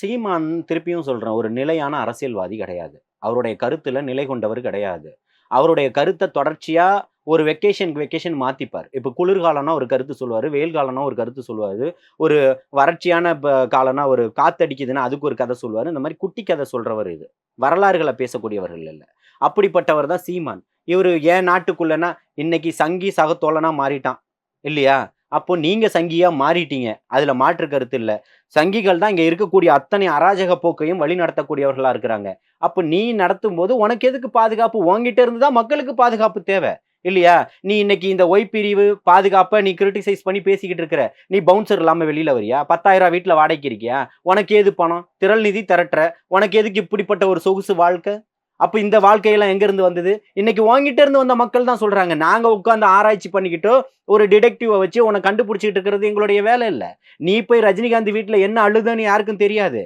சீமான் திருப்பியும் சொல்கிறேன் ஒரு நிலையான அரசியல்வாதி கிடையாது. அவருடைய கருத்தில் நிலை கொண்டவர் கிடையாது. அவருடைய கருத்தை தொடர்ச்சியாக ஒரு வெக்கேஷனுக்கு வெக்கேஷன் மாற்றிப்பார் இப்போ குளிர்காலம்னா ஒரு கருத்து சொல்லுவார் வெயில் காலம்னா ஒரு கருத்து சொல்லுவார் ஒரு வறட்சியான இப்போ காலம்னா ஒரு காத்தடிக்குதுன்னா அதுக்கு ஒரு கதை சொல்லுவார். இந்த மாதிரி குட்டி கதை சொல்கிறவர் இது. வரலாறுகளை பேசக்கூடியவர்கள் இல்லை. அப்படிப்பட்டவர் தான் சீமான். இவர் ஏன் நாட்டுக்குள்ளனா இன்னைக்கு சங்கி சகத்தோழனா மாறிட்டான். இல்லையா? அப்போ நீங்க சங்கியா மாறிட்டீங்க. அதுல மாற்று கருத்து இல்ல. சங்கிகள் தான் இங்க இருக்கக்கூடிய அத்தனை அராஜக போக்கையும் வழி நடத்தக்கூடியவர்களா இருக்கிறாங்க. அப்போ நீ நடத்தும் போது உனக்கு எதுக்கு பாதுகாப்பு? உங்ககிட்ட இருந்து தான் மக்களுக்கு பாதுகாப்பு தேவை. இல்லையா? நீ இன்னைக்கு இந்த ஒய் பிரிவு பாதுகாப்பை நீ கிரிட்டிசைஸ் பண்ணி பேசிக்கிட்டு இருக்கிற. நீ பவுன்சர் இல்லாம வெளியில வரியா? பத்தாயிரம் வீட்டுல வாடகைக்கு இருக்கியா? உனக்கு ஏது பணம்? திரள் நிதி திரட்டுற. உனக்கு எதுக்கு இப்படிப்பட்ட ஒரு சொகுசு வாழ்க்கை? அப்போ இந்த வாழ்க்கையெல்லாம் எங்கேருந்து வந்தது? இன்னைக்கு உங்ககிட்ட இருந்து வந்த மக்கள் தான் சொல்கிறாங்க நாங்கள் உட்காந்து ஆராய்ச்சி பண்ணிக்கிட்டோ ஒரு டிடெக்டிவை வச்சு உன்னை கண்டுபிடிச்சிட்டு இருக்கிறது எங்களுடைய வேலை இல்லை. நீ போய் ரஜினிகாந்த் வீட்டில் என்ன அழுதுன்னு யாருக்கும் தெரியாது.